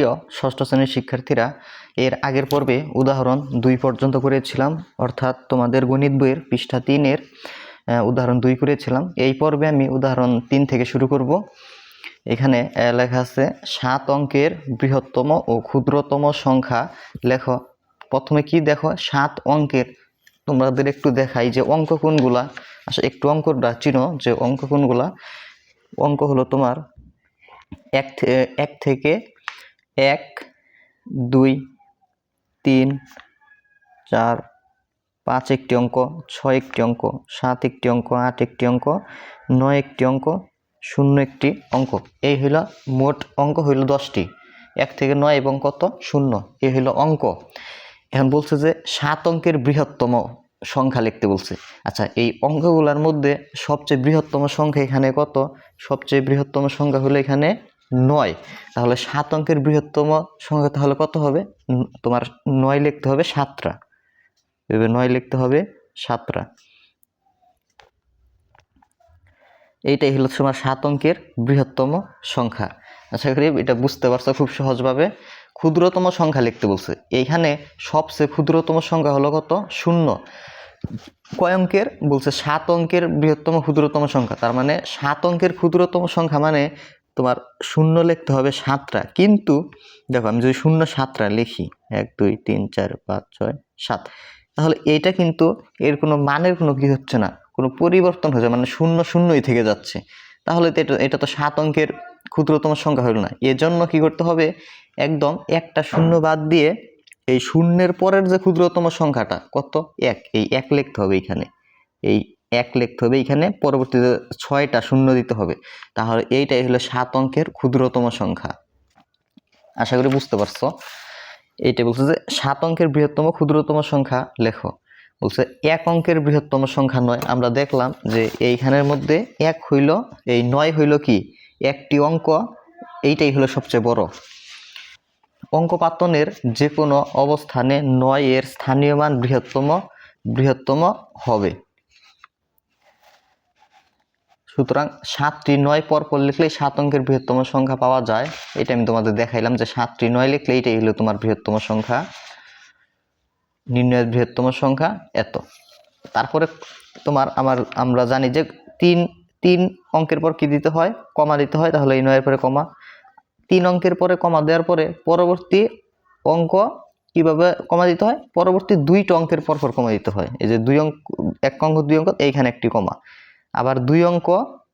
প্রিয় ষষ্ঠ শ্রেণির শিক্ষার্থীরা, এর আগের পর্বে উদাহরণ দুই পর্যন্ত করেছিলাম, অর্থাৎ তোমাদের গণিত বইয়ের পৃষ্ঠা তিনের উদাহরণ দুই করেছিলাম। এই পর্বে আমি উদাহরণ তিন থেকে শুরু করব। এখানে লেখা আছে, সাত অঙ্কের বৃহত্তম ও ক্ষুদ্রতম সংখ্যা। লেখো, প্রথমে কি দেখো? সাত অঙ্কের। তোমাদের একটু দেখাই যে অঙ্ক কোনগুলা? আচ্ছা একটু অঙ্কটা চিনো যে অঙ্ক কোনগুলা? অঙ্ক হলো তোমার এক এক থেকে এক, দুই, তিন, চার, পাঁচ একটি অঙ্ক, ছয় একটি অঙ্ক, সাত একটি অঙ্ক, আট একটি অঙ্ক, নয় একটি অঙ্ক, শূন্য একটি অঙ্ক। এই হইল মোট অঙ্ক, হইল দশটি। এক থেকে নয় এবং কত? শূন্য। এই হইল অঙ্ক। এখন বলছে যে সাত অঙ্কের বৃহত্তম সংখ্যা লিখতে বলছে। আচ্ছা এই অঙ্কগুলোর মধ্যে সবচেয়ে বৃহত্তম সংখ্যা এখানে কত? সবচেয়ে বৃহত্তম সংখ্যা হলো এখানে নয়। তাহলে সাত অঙ্কের বৃহত্তম সংখ্যা তাহলে কত হবে? তোমার নয় লিখতে হবে সাতটা। এভাবে নয় লিখতে হবে সাতটা। এইটাই হলো তোমার সাত অঙ্কের বৃহত্তম সংখ্যা। আশা করি এটা বুঝতে পারছ খুব সহজভাবে। ক্ষুদ্রতম সংখ্যা লিখতে বলছে। এইখানে সবচেয়ে ক্ষুদ্রতম সংখ্যা হলো কত? শূন্য। কয় অঙ্কের? বলছে সাত অঙ্কের বৃহত্তম ক্ষুদ্রতম সংখ্যা। তার মানে সাত অঙ্কের ক্ষুদ্রতম সংখ্যা মানে তোমার শূন্য লিখতে হবে সাতটা। কিন্তু দেখো, আমি যদি শূন্য সাতটা লিখি, এক, দুই, তিন, চার, পাঁচ, ছয়, সাত, তাহলে এইটা কিন্তু এর কোনো মানের কোনো কি হচ্ছে না, কোনো পরিবর্তন হচ্ছে মানে শূন্য শূন্যই থেকে যাচ্ছে। তাহলে তো এটা এটা তো সাত অঙ্কের ক্ষুদ্রতম সংখ্যা হলো না। এজন্য কি করতে হবে, একদম একটা শূন্য বাদ দিয়ে এই শূন্যের পরের যে ক্ষুদ্রতম সংখ্যাটা, কত? এক, এই এক লিখতে হবে এইখানে। এই এক লিখতে হবে। এইখানে পরবর্তীতে ছয়টা শূন্য দিতে হবে। তাহলে এইটাই হলো সাত অঙ্কের ক্ষুদ্রতম সংখ্যা। আশা করি বুঝতে পারছ। এইটা বলছে যে সাত অঙ্কের বৃহত্তম ক্ষুদ্রতম সংখ্যা লেখো। বলছে এক অঙ্কের বৃহত্তম সংখ্যা নয়। আমরা দেখলাম যে এইখানের মধ্যে এক হইল, এই নয় হইল কি? একটি অঙ্ক। এইটাই হলো সবচেয়ে বড়। অঙ্ক পাতনের যে কোনো অবস্থানে নয় এর স্থানীয় মান বৃহত্তম বৃহত্তম হবে। সুতরাং সাতটি নয় পর পর লিখলেই সাত অঙ্কের বৃহত্তম সংখ্যা পাওয়া যায়। এটা আমি তোমাদের দেখাইলাম যে সাতটি নয় লিখলে এটাই হলো তোমার বৃহত্তম সংখ্যা। নির্ণয়ের বৃহত্তম সংখ্যা এত। তারপরে তোমার আমার, আমরা জানি যে তিন তিন অঙ্কের পর কি দিতে হয়? কমা দিতে হয়, তাহলে এই নয়ের পরে কমা। তিন অঙ্কের পরে কমা দেওয়ার পরে পরবর্তী অঙ্ক কীভাবে কমা দিতে হয়? পরবর্তী দুইটা অঙ্কের পর পর কমা দিতে হয়। এই যে দুই অঙ্ক, এক অঙ্ক, দুই অঙ্ক, এইখানে একটি কমা। আবার দুই অঙ্ক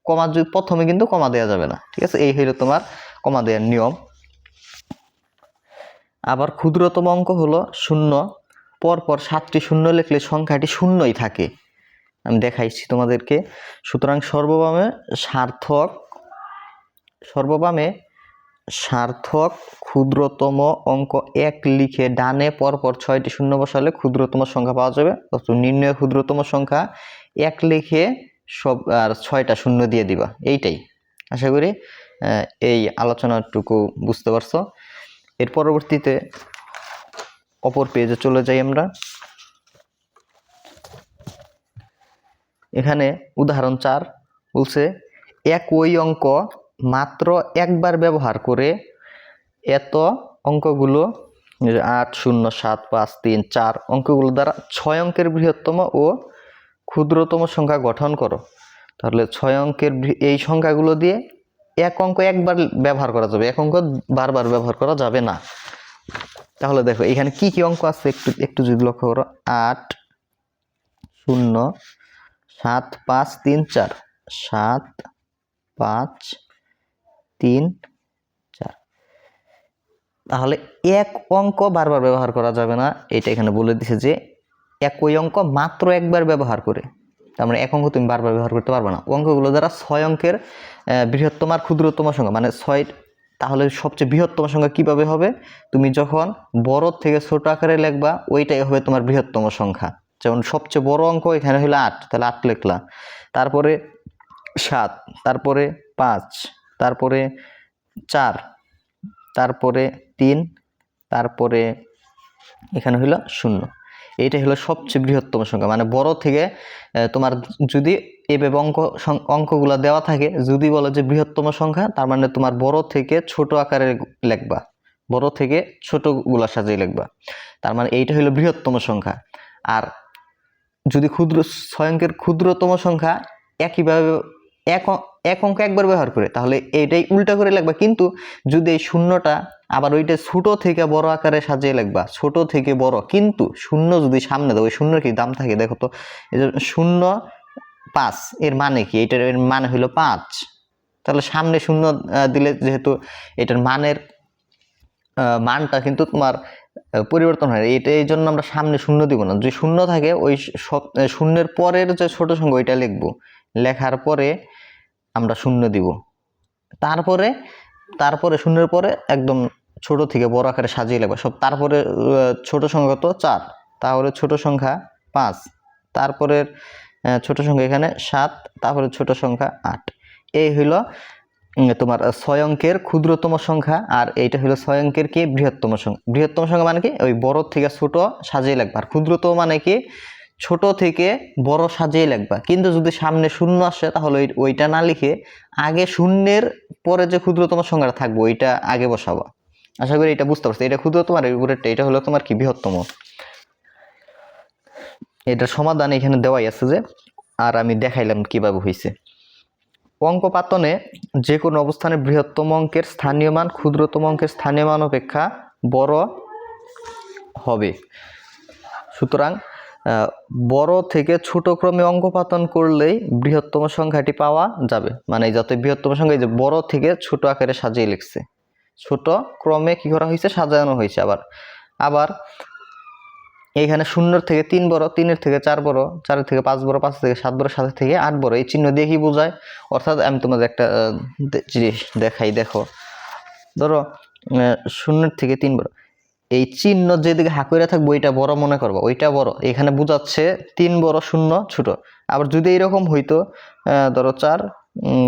কমা প্রথমে কিন্তু কমা দেওয়া যাবে না। ঠিক আছে? এই হইল তোমার কমা দেওয়ার নিয়ম। আবার ক্ষুদ্রতম অঙ্ক হলো শূন্য। পরপর সাতটি শূন্য লিখলে সংখ্যাটি শূন্যই থাকে। আমি দেখাইছি তোমাদেরকে। সুতরাং সর্ববামে সার্থক সর্ববামে সার্থক ক্ষুদ্রতম অঙ্ক এক লিখে ডানে পরপর ছয়টি শূন্য বসালে ক্ষুদ্রতম সংখ্যা পাওয়া যাবে। নির্ণয় ক্ষুদ্রতম সংখ্যা এক লিখে সব, আর ছয়টা শূন্য দিয়ে দিবা। এইটাই। আশা করি এই আলোচনাটুকু বুঝতে পারছ। এর পরবর্তীতে অপর পেজে চলে যাই আমরা। এখানে উদাহরণ চার বলছে এক ওই অঙ্ক মাত্র একবার ব্যবহার করে এত অঙ্কগুলো, আট, শূন্য, সাত, পাঁচ, তিন, চার অঙ্কগুলো দ্বারা ছয় অঙ্কের বৃহত্তম ও ক্ষুদ্রতম সংখ্যা গঠন করো। তাহলে ছয় অঙ্কের এই সংখ্যাগুলো দিয়ে এক অঙ্ক একবার ব্যবহার করা যাবে। এক অঙ্ক বারবার ব্যবহার করা যাবে না। তাহলে দেখো, এখানে কি কি অঙ্ক আছে একটু একটু যদি লক্ষ্য করো। আট, শূন্য, সাত, পাঁচ, তিন, চার। সাত, পাঁচ, তিন, চার। তাহলে এক অঙ্ক বারবার ব্যবহার করা যাবে না। এটা এখানে বলে দিছে যে একই অঙ্ক মাত্র একবার ব্যবহার করে। তার মানে এক অঙ্ক তুমি বারবার ব্যবহার করতে পারবে না। অঙ্কগুলো দ্বারা ছয় অঙ্কের বৃহত্তম আর ক্ষুদ্রতম সংখ্যা। মানে ছয়, তাহলে সবচেয়ে বৃহত্তম সংখ্যা কীভাবে হবে? তুমি যখন বড় থেকে ছোট আকারে লিখবা, ওইটাই হবে তোমার বৃহত্তম সংখ্যা। যেমন সবচেয়ে বড় অঙ্ক এখানে হলো আট, তাহলে আট লিখলা। তারপরে সাত, তারপরে পাঁচ, তারপরে চার, তারপরে তিন, তারপরে এখানে হলো শূন্য। এইটা হলো সবচেয়ে বৃহত্তম সংখ্যা। মানে বড় থেকে তোমার যদি এভাবে অঙ্ক অঙ্কগুলো দেওয়া থাকে, যদি বলো যে বৃহত্তম সংখ্যা, তার মানে তোমার বড় থেকে ছোট আকারে লেখবা। বড় থেকে ছোটগুলা সাজিয়ে লিখবা। তার মানে এইটা হলো বৃহত্তম সংখ্যা। আর যদি ক্ষুদ্র স্বয়ংকের ক্ষুদ্রতম সংখ্যা একইভাবে এক এক অঙ্ক একবার ব্যবহার করে, তাহলে এইটাই উল্টা করে লিখবা কিন্তু যদি এই শূন্যটা আবার ওইটা ছোট থেকে বড় আকারে সাজিয়ে লিখবা ছোট থেকে বড়, কিন্তু শূন্য যদি সামনে দাও, ওই শূন্যর কি দাম থাকে? দেখো তো যে শূন্য পাঁচ, এর মানে কি? এটার এর মানে হলো পাঁচ। তাহলে সামনে শূন্য দিলে যেহেতু এটার মানের মানটা কিন্তু তোমার পরিবর্তন হয় এটা এই জন্য আমরা সামনে শূন্য দিব না। যদি শূন্য থাকে, ওই শূন্যের পরের যে ছোট সংখ্যা, ওইটা লিখব। লেখার পরে আমরা শূন্য দিব। তারপরে তারপরে শূন্যের পরে একদম ছোট থেকে বড় আকারে সাজিয়ে লাগবে সব তারপরে ছোট সংখ্যা তো চার। তাহলে ছোট সংখ্যা পাঁচ। তারপরের আহ, ছোট সংখ্যা এখানে সাত। তারপরে ছোট সংখ্যা আট। এই হইল তোমার অঙ্কের ক্ষুদ্রতম সংখ্যা। আর এইটা হলো অঙ্কের কি? বৃহত্তম সংখ্যা। বৃহত্তম সংখ্যা মানে কি? ওই বড় থেকে ছোট সাজিয়ে লাগবে আর ক্ষুদ্রতম মানে কি? ছোট থেকে বড় সাজিয়ে লিখবা। কিন্তু যদি সামনে শূন্য আসে, তাহলে ওই- ওইটা না লিখে আগে শূন্যের পরে যে ক্ষুদ্রতম সংখ্যাটা থাকবে, ওইটা আগে বসাবা। আশা করি এটা বুঝতে পারছ। এটা ক্ষুদ্রতম আর এটা হলো তোমার কি? বৃহত্তম। এটার সমাধান এখানে দেওয়াই আছে যে, আর আমি দেখাইলাম কীভাবে হয়েছে অঙ্ক পাতনে যে কোনো অবস্থানে বৃহত্তম অঙ্কের স্থানীয় মান, ক্ষুদ্রতম অঙ্কের স্থানীয় মান অপেক্ষা বড় হবে। সুতরাং বড় থেকে ছোট ক্রমে অঙ্ক পাতন করলেই বৃহত্তম সংখ্যাটি পাওয়া যাবে। মানে যত বৃহত্তম সংখ্যা যে বড় থেকে ছোট আকারে সাজিয়ে লিখছে। ছোট ক্রমে কি করা হয়েছে? সাজানো হয়েছে আবার। আবার এইখানে শূন্যর থেকে তিন বড়, তিনের থেকে চার বড়, চারের থেকে পাঁচ বড় পাঁচ থেকে সাত বড়, সাতের থেকে আট বড়, এই চিহ্ন দিয়ে কি বোঝায়? অর্থাৎ আমি তোমাদের একটা জিনিস দেখাই, দেখো। ধরো শূন্যের থেকে তিন বড়। এই চিহ্ন যেদিকে হাকুরে থাকবে, ওইটা বড় মনে করবা। ওইটা বড়। এখানে বোঝাচ্ছে তিন বড় শূন্য ছোট। আবার যদি এরকম হইতো ধরো চার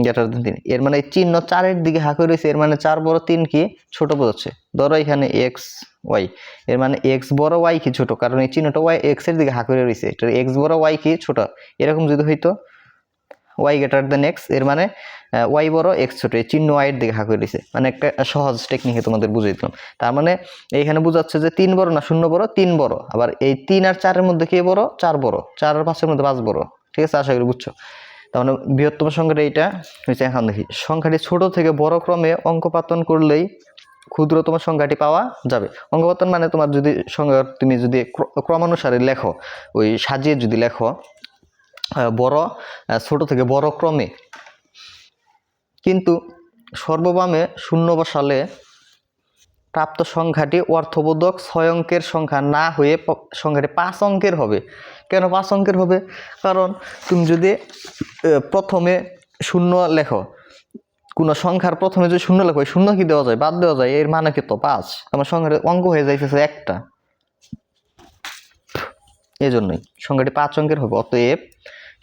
গ্রেটার তিন। এর মানে চিহ্ন চারের দিকে হাঁকে রয়েছে এর মানে চার বড় তিন কি ছোট বোঝাচ্ছে। ধরো এখানে এক্স ওয়াই এর মানে এক্স বড় ওয়াই কি ছোট? কারণ এই চিহ্নটা ওয়াই এক্সের দিকে হাঁকে রয়েছে এটা এক্স বড় ওয়াই কি ছোট? এরকম যদি হইতো ওয়াই গ্রেটার দেন এক্সের মানে ওয়াই বড় এক্স ছোট, এই চিহ্ন ওয়াই এর দিকে হাঁকে রয়েছে মানে একটা সহজ টেকনিকে তোমাদের বুঝিয়ে দিলাম। তার মানে এইখানে বোঝাচ্ছে যে তিন বড় না, শূন্য বড়, তিন বড়। আবার এই তিন আর চারের মধ্যে কে বড়? চার বড়। চার আর পাঁচের মধ্যে পাঁচ বড়। ঠিক আছে? আশা করি বুঝছ? তার মানে বৃহত্তম সংখ্যাটা এইটা। হচ্ছে এখন দেখি। সংখ্যাটি ছোট থেকে বড় ক্রমে অঙ্কপাতন করলেই ক্ষুদ্রতম সংখ্যাটি পাওয়া যাবে। অঙ্কপাতন মানে তোমার যদি সংখ্যা, তুমি যদি ক্রমানুসারে লেখো, ওই সাজিয়ে যদি লেখো বড় ছোট থেকে বড় ক্রমে। কিন্তু সর্ববামে শূন্য বসালে প্রাপ্ত সংখ্যাটি অর্থবোধক ছয় অঙ্কের সংখ্যা না হয়ে সংখ্যাটি পাঁচ অঙ্কের হবে। কেন পাঁচ অঙ্কের হবে? কারণ তুমি যদি প্রথমে শূন্য লেখো, কোনো সংখ্যার প্রথমে যদি শূন্য লেখো শূন্য কি দেওয়া যায়? বাদ দেওয়া যায়, এর মানে কি তো? পাঁচ। আমার সংখ্যার অঙ্ক হয়ে যাইতেছে একটা। এই জন্যই সংখ্যাটি পাঁচ অঙ্কের হবে, অতএব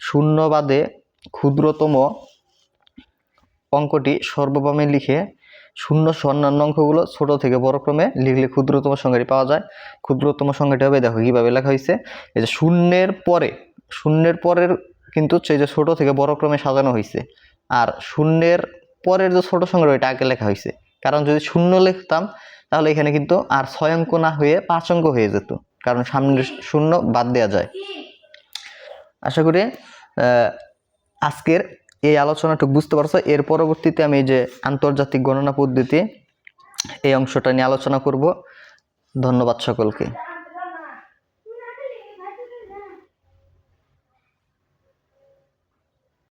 শূন্য বাদে ক্ষুদ্রতম অঙ্কটি সর্ববামে লিখে শূন্য অন্যান্য অঙ্কগুলো ছোট থেকে বড় ক্রমে লিখলে ক্ষুদ্রতম সংখ্যাটি পাওয়া যায়। ক্ষুদ্রতম সংখ্যাটি হবে, দেখো কীভাবে লেখা হয়েছে। এই যে শূন্যের পরে, শূন্যের পরের কিন্তু সেই যে ছোট থেকে বড় ক্রমে সাজানো হয়েছে। আর শূন্যের পরের যে ছোট সংখ্যা ওইটা আগে লেখা হয়েছে। কারণ যদি শূন্য লিখতাম, তাহলে এখানে কিন্তু আর ছয় অঙ্ক না হয়ে পাঁচ অঙ্ক হয়ে যেত। কারণ সামনের শূন্য বাদ দেওয়া যায়। আশা করি আজকের এই আলোচনাটুকু বুঝতে পারছ। এর পরবর্তীতে আমি যে আন্তর্জাতিক গণনা পদ্ধতি, এই অংশটা নিয়ে আলোচনা করব। ধন্যবাদ সকলকে।